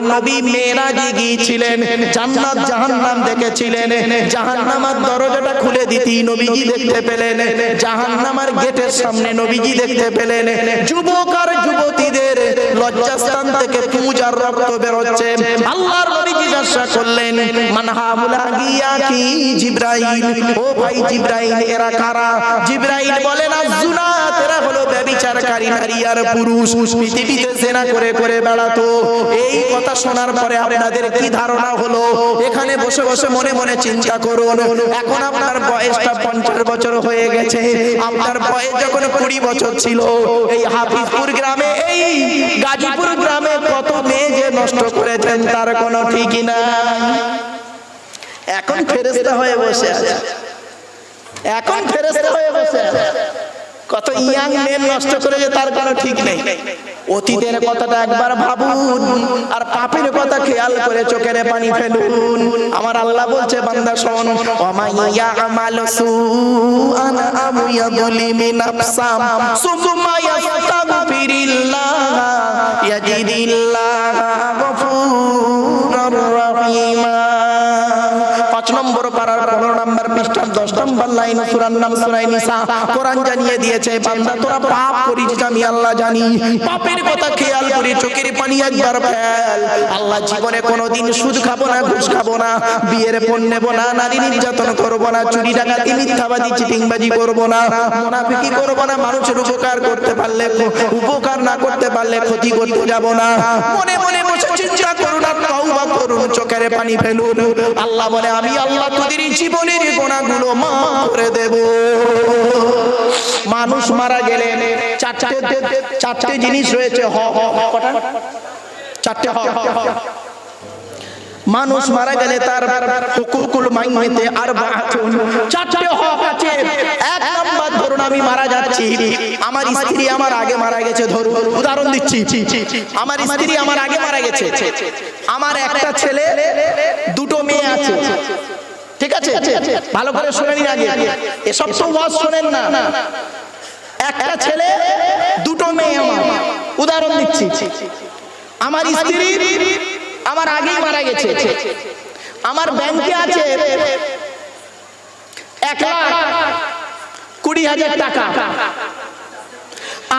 আল্লাহ নবী মেরাজে গিয়েছিলেন, জান্নাত জাহান্নাম দেখেছিলেন দরজাটা খুলে দিতি নবীজি দেখতে পেলেন গেটের সামনে নবীজি দেখতে পেলেন, যুবক আর যুবতীদের লজ্জাস্থান থেকে পূজার রক্ত বেরোচ্ছে। আল্লাহর নবী জিজ্ঞাসা করলেন গিয়া কি জিব্রাইল? ও ভাই জিব্রাইল, এরা কারা? জিব্রাইল বলেন আজুনাত এরা হলো ব্যভিচারকারী নারী আর পুরুষ। পৃথিবীতে জেনা করে করে বেড়াতো। এই কথা শোনার পরে আপনাদের কি ধারণা হলো? এখানে বসে বসে মনে মনে চিন্তা করুন। এখন আপনার বয়সটা পঞ্চাশ বছর হয়ে গেছে। আপনার বয়স যখন কুড়ি বছর ছিল, এই হাফিজপুর গ্রামে, এই গাজীপুর গ্রামে কত মেয়ে যে নষ্ট করেছেন তার কোনো ঠিকই না এখন ফেরেস্তা হয়ে বসে আছে। এখন ফেরেস্তা হয়ে বসে আছে। ইয়াং মেন নষ্ট করেছে তার কোনো ঠিক নেই। অতীতের কথাটা একবার ভাবুন, আর পাপের কথা খেয়াল করে চোখের পানি ফেলুন। আমার আল্লাহ বলছে, বান্দা শোন ওমাইয়া আমাল সুআন আমু ইয়াযলিমি নাফসাম সুম্মা ইয়াস্তাগফিরিল্লাহ ইয়াজিদিল্লাহ গফুরুর রহিমা। পাঁচ নম্বর পাড়ার পনেরো নম্বর দশ নম্বর লাইন সুরার নাম, সুরাই নিসা। কোরআন জানিয়ে দিয়েছে, বান্দা, তোরা পাপ করিস আমি আল্লাহ জানি। পাপের কথা খেয়াল করি, চোখের পানি একবার ফেল। আল্লাহ জীবনে কোনোদিন সুদ খাব না, ঘুষ খাব না, বিয়ের না, নারী নির্যাতন করব না, চুরি ডাকাতি চিটিংবাজি করব না না, মানুষের উপকার করতে পারলে উপকার না করতে পারলে ক্ষতি করতে যাব না। মনে মনে বসে চিন্তা আর তওবা করুন চোখের পানি ফেলুন। আল্লাহ বলে আমি আল্লাহ তোদের জীবনের গোনাগুলো মাফ করে দেব। মানুষ মারা গেলে চারটে চারটে জিনিস রয়েছে হ হ কটা? চারটে হ হ, হ। মানুষ মারা গেলে তার হুকুকুল মাইনেতে আর চারটে হক আছে। এক নাম্বার, ধরুন আমি মারা যাচ্ছি। আমার স্ত্রী আমার আগে মারা গেছে, ধরুন। উদাহরণ দিচ্ছি। আমার স্ত্রী আমার আগে মারা গেছে। আমার একটা ছেলে, দুটো মেয়ে আছে। ঠিক আছে? ভালো করে শুনে নিন আগে। এসব তো ওয়াজ শোনেন না। একটা ছেলে, দুটো মেয়ে আমার। উদাহরণ দিচ্ছি। আমার স্ত্রী আমার আগেই মারা গেছে। আমার ব্যাংকে আছে এক লাখ কুড়ি হাজার টাকা।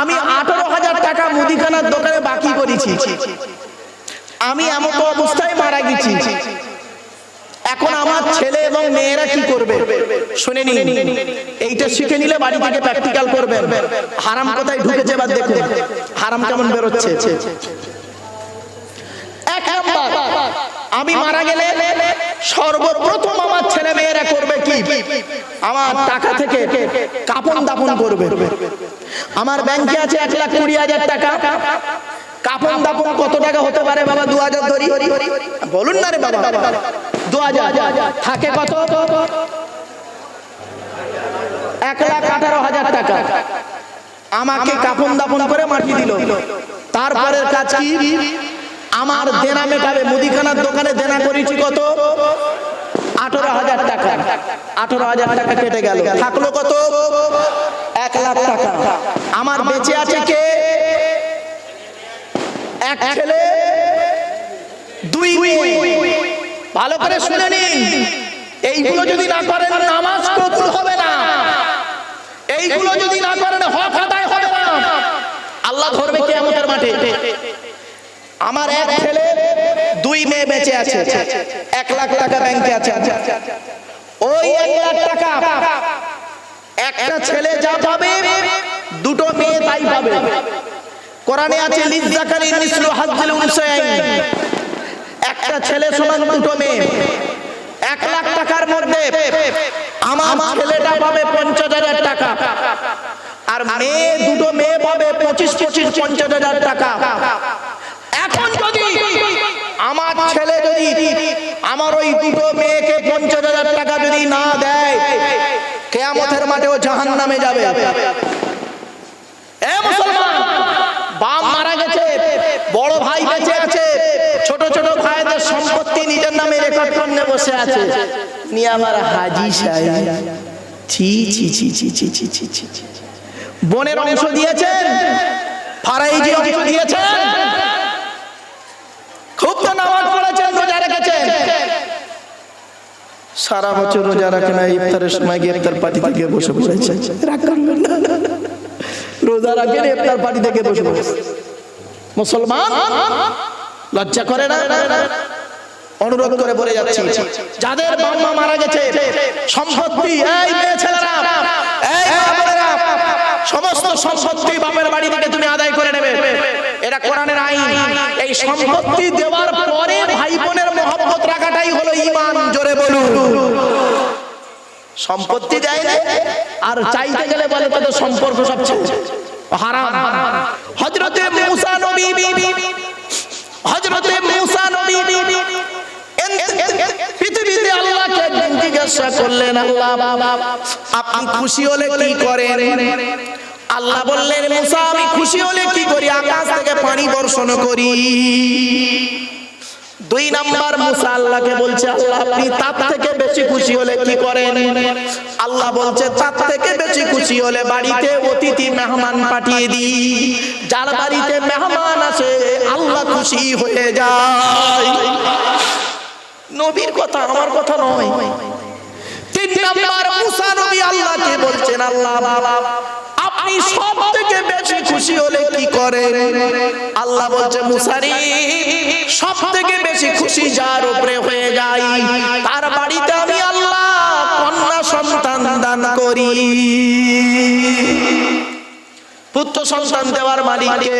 আমি আঠারো হাজার টাকা মুদিখানার দোকানে বাকি করেছি। আমি এমন তো অবস্থায় মারা গেছি। এখন আমার ছেলে এবং মেয়েরা কি করবে? শুনে নিন। এইটা শিখে নিলে বাড়ি থেকে প্র্যাকটিক্যাল করবেন। হারাম কোথায় ঢুকেছে এবার দেখুন। হারাম কেমন বেরোচ্ছে? আমি মারা গেলে সর্বপ্রথম আমার ছেলে মেয়েরা করবে কি? আমার টাকা থেকে কাপন দাপন করবে। আমার ব্যাংকে আছে এক লাখ কুড়ি হাজার টাকা। কাপন দাপন কত টাকা হতে পারে বাবা? দু হাজার ধরি। বলুন না রে বাবা। দু হাজার। থাকে কত? এক লাখ আঠারো হাজার টাকা। আমাকে কাপন দাপন করে মাটি দিল। তারপরের কাজ আমার দেনা মেটাবে মুদিখানার দোকানে দেনা করেছি কত? আঠারো হাজার টাকা। আঠারো হাজার টাকা কেটে গেল। থাকল কত? এক লাখ টাকা। আমার বেঁচে আছে কে? এক ছেলে? দুই ভালো করে শুনে নিন। এইগুলো যদি না করেন নামাজ কবুল হবে না। এইগুলো যদি না করেন হক আদায় হবে না। আল্লাহ ধরবে কিয়ামতের মাঠে। আমার এক ছেলে, দুই মেয়ে বেঁচে আছে। এক লাখ টাকা ব্যাংকে আছে। ওই এক লাখ টাকা। একটা ছেলে যা পাবে, দুটো মেয়ে তাই পাবে। কোরআনে আছে, লিজ্জাকারি মিসলু হাজ্জিল উনসাইন একটা ছেলে সমান দুটো মেয়ে। এক লাখ টাকার মধ্যে আমার ছেলেটা পাবে পঞ্চাশ হাজার টাকা। আর মেয়ে দুটো মেয়ে পাবে পঁচিশ পঁচিশ, পঞ্চাশ হাজার টাকা এখন যদি আমার ছেলে যদি আমার ওই দুটো মেয়েকে পঞ্চাশ হাজার টাকা যদি না দেয়, কেয়ামতের মাঠেও জাহান নামে যাবে এ। বোনের অংশ দিয়েছেন, ফারাইজি অংশ দিয়েছেন। খুব তো সারা বছর রোজা রাখে না ইফতারের সময় গিয়ে ইফতার পার্টি থেকে বসে পড়েছে। রাগ করবেন না রোজা ইফতার পার্টি থেকে বসে পড়েছে। মুসলমান লজ্জা করে না? অনুরোধ করে বলে যাচ্ছি যাদের বাবা মারা গেছে সম্পত্তি এই মেয়ে ছেলেরা এই মা বোনেরা, সমস্ত সম্পত্তি বাপের বাড়ি থেকে তুমি আদায় করে নেবে। এটা কোরআনের আইন। এই সম্পত্তি দেওয়ার পরে ভাই বোনের মহব্বত রাখাটাই হলো জোরে বলুন। সম্পত্তি দেয় না আর চাইতে গেলে বলে তাদের সম্পর্ক সবচেয়ে হারাম। হযরতে মুসা নবী হযরতে মুসা নবী পৃথিবীতে আল্লাহকে জিজ্ঞাসা করলেন আল্লাহ আপনি খুশি হলে কি করেন? আল্লাহ বললেন মুসা আমি খুশি হলে কি করি? আকাশ থেকে পানি বর্ষণ করি। দুই নাম্বার মুসা আল্লাহকে বলছে, আল্লাহ, আপনি তার থেকে বেশি খুশি হলে কি করেন? আল্লাহ বলছে, তার থেকে বেশি খুশি হলে বাড়িতে অতিথি মেহমান পাঠিয়ে দিই। যার বাড়িতে মেহমান আসে, আল্লাহ খুশি হয়ে যায়। নবীর কথা আমার কথা নয়। তিন নাম্বার মুসা নবী আল্লাহকে বলছেন, আল্লাহ আপনি সব থেকে বেশি খুশি হলে কি করেন আল্লাহ বলছে, মুসারি সব থেকে বেশি খুশি যার উপরে হয়ে যায় তার বাড়িতে আমি আল্লাহ কন্যা সন্তান দান করি। পুত্র সন্তান দেওয়ার মালিককে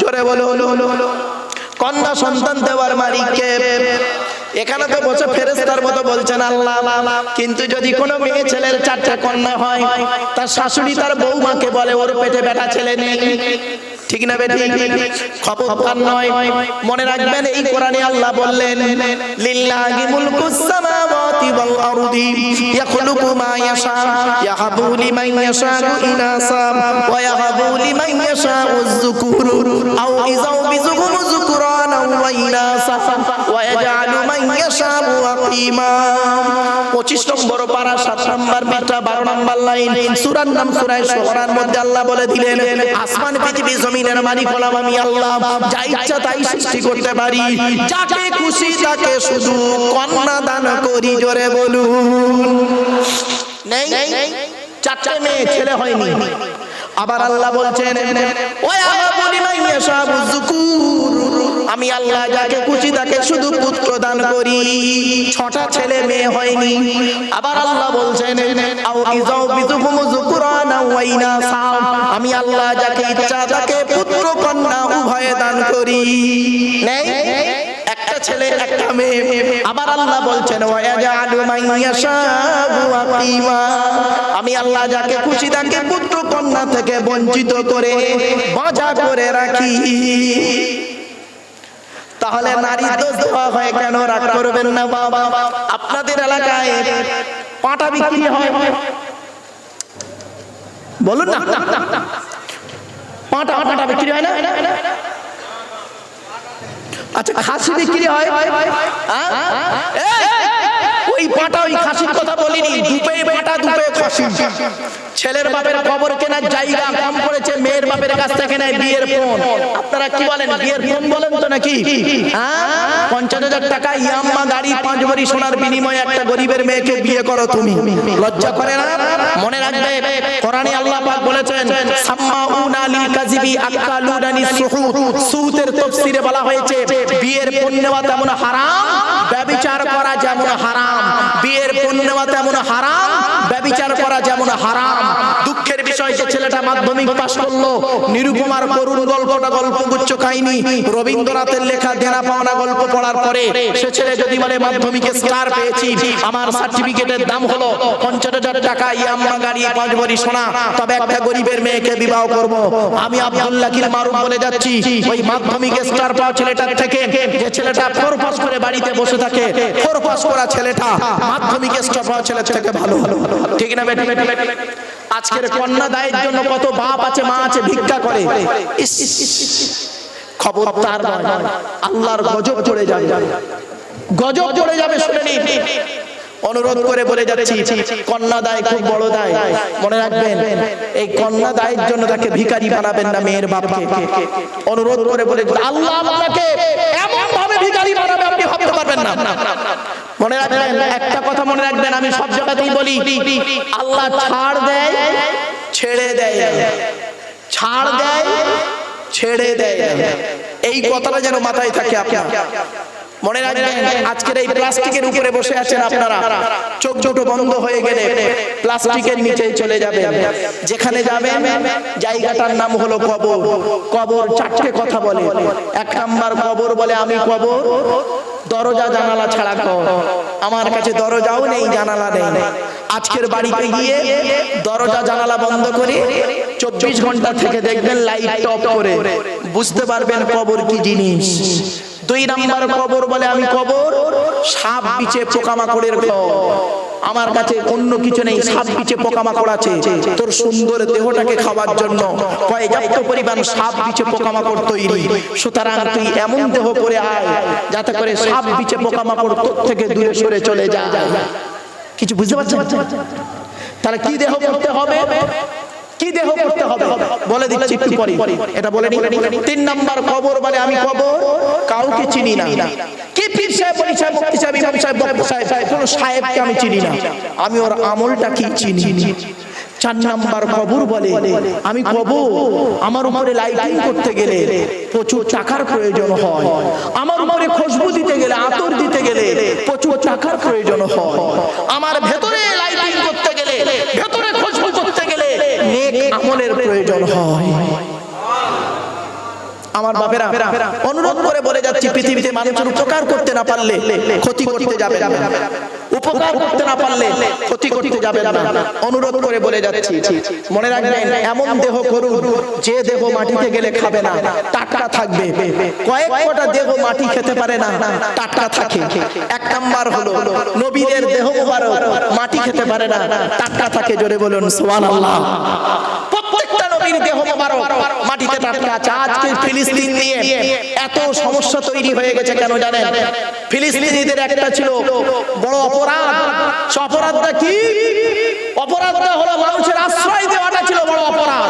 জোরে বলো কন্যা সন্তান দেওয়ার মালিককে এখানে তো বসে ফেরেস্তার মতো বলছেন, আল্লাহ কিন্তু যদি কোনো মেয়ে ছেলের চারটা কন্যা হয়, তার শাশুড়ি তার বৌমাকে বলে, ওর পেটে বেটা ছেলে নেই। ঠিক না বেটি খবরদার নয়। মনে রাখবেন, এই কোরআনে আল্লাহ বললেন, লিল্লাহি মুলকুস সামাওয়াতি ওয়াল আরদি, ইয়াখলুকু মা ইয়াশা, ইয়াহাবু লিমান ইয়াশাউ ইনাসা, ওয়া ইয়াহাবু লিমান ইয়াশাউ যুকুর আও ইযাউ 25 নম্বর পারা 7 নম্বর বিটা 12 নম্বর লাইন। সূরার নাম সূরা শুরার মধ্যে আল্লাহ বলে দিলেন, আসমান জমিনের মালিক আমি আল্লাহ। তাই পারি। খুশি শুধু করি বলুন। চারটে মেয়ে, ছেলে হয়নি। আবার আল্লাহ বলছেন আমি আল্লাহ যাকে খুশি তাকে শুধু পুত্র দান করি। ছটা ছেলে মেয়ে হয়নি। আবার আল্লাহ বলছেন আমি আল্লাহ যাকে ইচ্ছা তাকে পুত্র কন্যা উভয়ে দান করি। নেই, একটা ছেলে, একটা মেয়ে। আবার আল্লাহ বলছেন আমি আল্লাহ যাকে খুশি তাকে পুত্র কন্যা থেকে বঞ্চিত করে বাজা করে রাখি। তাহলে নারী দোষ দেওয়া হয় কেন? রাগ করবেন না বাবা। আপনাদের এলাকায় পাটা বিক্রি হয়। বলুন না। পাটা পাটা বিক্রি হয় না? আচ্ছা খাসি বিক্রি হয়। ছেলের বাপের খবর কেনার জায়গা কম করেছে, মেয়ের বাপের কাছ থেকে নেয় বিয়ের ফোন। আপনারা কি বলেন, বিয়ের ফোন বলেন তো নাকি? হ্যাঁ? পঞ্চাশ হাজার টাকা, ইয়াম্মা গাড়ি পাঁচ ভরি সোনার বিনিময়ে একটা গরিবের মেয়েকে বিয়ে করো তুমি। লজ্জা করে না? মনে রাখবে, কোরআনে আল্লাহ পাক বলেছেন কাযিবি বলা হয়েছে, বিয়ের পণ্য তেমন হারাম ব্যভিচার করা যেমন হারাম। বিয়ের পণ্য নেওয়া তেমন হারাম ব্যবিচার করা যেমন হারাম বিষয় যে ছেলেটা মাধ্যমিক পাশ করল। নিরুপমার করুণ গল্পটা, গল্পগুচ্ছ কাহিনী, রবীন্দ্রনাথের লেখা দেনা পাওনা গল্প পড়ার পরে সে ছেলে যদি বলে, মাধ্যমিকে স্টার পেয়েছি, আমার সার্টিফিকেটের দাম হলো পঞ্চাশ হাজার টাকা ইয়াম্মা গাড়ি পাঁচ ভরি সোনা, তবে একটা গরিবের মেয়েকে বিবাহ করব। আমি আব্দুল্লাহ কিল মারুফ বলে যাচ্ছি, ওই মাধ্যমিকে স্টার পাওয়া ছেলেটার থেকে, যে ছেলেটা ফোর পাস করে বাড়িতে বসে থাকে ফোর পাস করা ছেলেটা মাধ্যমিকে স্টার পাওয়া ছেলের থেকে ভালো। ঠিক না বেটা বেটা? আজকের কন্যা দায়ের জন্য কত বাপ আছে, মা আছে, ভিক্ষা করে। খবর আল্লাহর গজব চড়ে যাবে। গজব চড়ে যাবে, শুনে নিন। অনুরোধ করে বলে যাচ্ছি কন্যা দায় খুব বড় দায়। মনে রাখবেন, এই কন্যা দায়ের জন্য তাকে ভিখারি বানাবেন না মেয়ের বাপকে। অনুরোধ করে বলে আল্লাহ আপনাকে এমন ভাবে ভিখারি বানাবে, আপনি ভাবতে পারবেন না। মনে রাখবেন, একটা কথা মনে রাখবেন, আমি সব জায়গাতেই বলি, আল্লাহ ছাড় দেয়, ছেড়ে দেয়। ছাড় দেয়, ছেড়ে দেয়। এই কথাটা যেন মাথায় থাকে আপনার। মনে রাখবেন আজকের এই প্লাস্টিকের উপরে বসে আছেন আপনারা। চোখ ছোট বন্ধ হয়ে গেলে প্লাস্টিকের নিচেই চলে যাবে যেখানে যাবেন জায়গাটার নাম হলো কবর। কবর চারটে কথা বলে। এক নাম্বার কবর বলে আমি কবর। দরজা জানালা ছাড়া কর। আমার কাছে দরজাও নেই জানালা নেই। আজকের বাড়িতে গিয়ে দরজা জানালা বন্ধ করে চব্বিশ ঘণ্টা থেকে দেখবেন লাইট অফ করে। বুঝতে পারবেন কবর কি জিনিস। দুই নাম্বার কবর বলে আমি কবর, সাপ বিচে পোকামাকড়ের ঘর। আমার কাছে অন্য কিছু নেই, সাপ বিচে পোকামাকড় আছে। তোর সুন্দর দেহটাকে খাওয়ার জন্য পর্যাপ্ত পরিমাণ সাপ বিচে পোকামাকড় তৈরি। সুতরাং তুই এমন দেহ করে আয়, যাতে করে সাপ বিচে পোকামাকড় তোর থেকে দূরে সরে চলে যায়। কিছু বুঝতে পারছেন? তাহলে কি দেহ করতে হবে? কি দেহ করতে হবে? বলে দিচ্ছি একটু পরে। এটা বলে নি। তিন নাম্বার খবর বলে আমি খবর কাউকে চিনি না। কি পীর সাহেব বলি সাহেব মুফতি সাহেব ইমাম সাহেব বক্তা সাহেব কোন সাহেবকে আমি চিনি না। আমি ওর আমলটা কি চিনি। চার নাম্বার কবর বলে আমি কবর। আমার উপরে লাইটিং করতে গেলে প্রচুর টাকার প্রয়োজন হয়। আমার উপরে খুশবু দিতে গেলে আতর দিতে গেলে প্রচুর টাকার প্রয়োজন হয়। আমার ভেতরে লাইটিং করতে গেলে ভেতরে খুশবু করতে গেলে নেক আমলের প্রয়োজন হয় আমার বাপেরা অনুরোধ করে বলে যাচ্ছি পৃথিবীতে মানুষের উপকার করতে না পারলে ক্ষতি করতে যাবে উপকার করতে না পারলে ক্ষতি করতে যাবে না। অনুরোধ করে বলে যাচ্ছি মনে রাখবেন এমন দেহ করুন যে দেহ মাটিতে গেলে খাবে না। টাটকা থাকবে। কয়েক কটা দেহ মাটি খেতে পারে না। টাটকা থাকে। এক নাম্বার হলো নবীদের দেহ মুবারক মাটি খেতে পারে না। টাটকা থাকে জোরে বলুন সুবহানাল্লাহ। নবীর দেহ মোবারক মাটিতে টাটকা আছে আজকে ফিলিস্তিন নিয়ে এত সমস্যা তৈরি হয়ে গেছে কেন জানেন? ফিলিস্তিনিদের একটা ছিল বড় অপরাধ। অপরাধটা কি? অপরাধটা হলো মানুষের আশ্রয় দেওয়াটা ছিল বড় অপরাধ।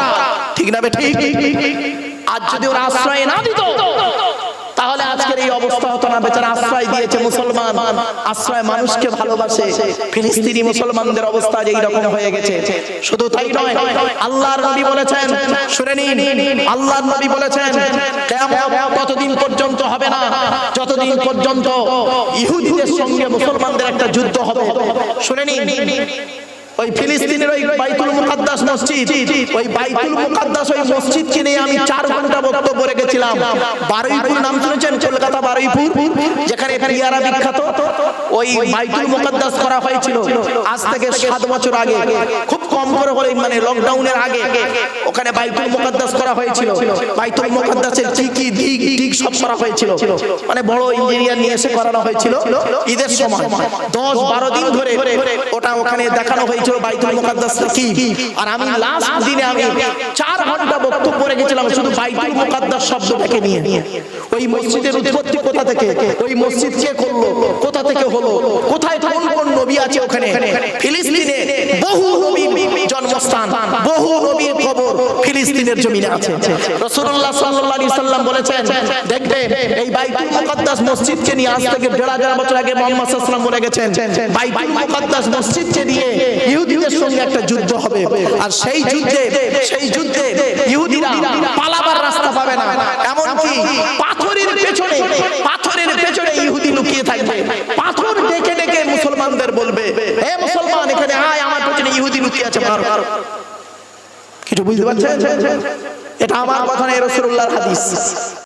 ঠিক না বে ঠিক। আজ যদি ওরা আশ্রয় না দিত তাহলে আজকের এই অবস্থা হতো না। বেচারা আশ্রয় দিয়েছে মুসলমান। আশ্রয় মানুষকে ভালোবাসে। ফিলিস্তিনি মুসলমানদের অবস্থা আজ এইরকম হয়ে গেছে। শুধু তাই নয়, আল্লাহর নবী বলেছেন, শুনে নিন, আল্লাহর নবী বলেছেন, কিয়ামত ততদিন পর্যন্ত হবে না। যতদিন পর্যন্ত ইহুদিদের সঙ্গে মুসলমানদের একটা যুদ্ধ হবে। শুনে নিন ওই ফিলিস্তিনের ওই বাইতুল মুকাদ্দাস মসজিদ, ওই বাইতুল মুকাদ্দাস ওই মসজিদকে নিয়ে আমি চার ঘণ্টা বক্তব্য রেখেছিলাম। বারুইপুর নাম শুনেছেন? কলকাতা বারুইপুর, যেখানে পিয়ারা বিখ্যাত। ওই বাইতুল মুকাদ্দাস করা হয়েছিল আজ থেকে সাত বছর আগে। খুব কম করে হলে মানে লকডাউনের আগে। ওখানে বাইতুল মুকাদ্দাস করা হয়েছিল। বাইতুল মুকাদ্দাসের কি কি দিক দিক সব করা হয়েছিল। মানে বড় ইঞ্জিনিয়ার নিয়ে এসে করানো হয়েছিল। ঈদের সময়, দশ বারো দিন ধরে ওটা ওখানে দেখানো হয়েছিল। বাইতুল মুকাদ্দাস কি আর আমি লাস্ট দিনে আমি চার ঘণ্টা বক্তব্য রেখেছিলাম, শুধু বাইতুল মুকাদ্দাস শব্দটাকে নিয়ে। ওই মসজিদের উৎপত্তি কোথা থেকে? ওই মসজিদ কে করল কোথা থেকে হলো? কোথায় কোন কোন নবী আছে ওখানে? ফিলিস্তিনে বহু নবীর জন্মস্থান, বহু নবীর কবর ফিলিস্তিনের জমিনে আছে। রাসূলুল্লাহ সাল্লাল্লাহু আলাইহি সাল্লাম বলেছেন দেখবে এই বাইতুল মুকাদ্দাস মসজিদকে নিয়ে আজ থেকে দেড় হাজার বছর আগে মুহাম্মদ সাল্লাল্লাহু বলে গেছেন, বাইতুল মুকাদ্দাস মসজিদকে দিয়ে ইহুদিদের সঙ্গে একটা যুদ্ধ হবে। আর সেই যুদ্ধে সেই যুদ্ধে ইহুদিরা পালাবার রাস্তা পাবে না। এমনকি পাথরের পেছনে পাথরের পেছনে ইহুদি লুকিয়ে থাকবে। পাথর ডেকে ডেকে মুসলমানদের বলবে হে মুসলমান এখানে আয় আমার পেছনে ইহুদি লুকিয়ে আছে মার কিছু বুঝতে পারছেন? এটা আমার কথা নেই রসুল্লাহর হাদিস।